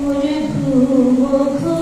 Mulkumu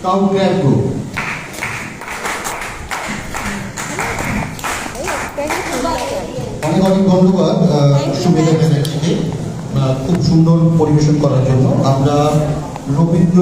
Counter Group. অনেক অনেক ধন্যবাদ সুবিধা থেকে খুব সুন্দর পরিবেশন করার জন্য আমরা রবীন্দ্র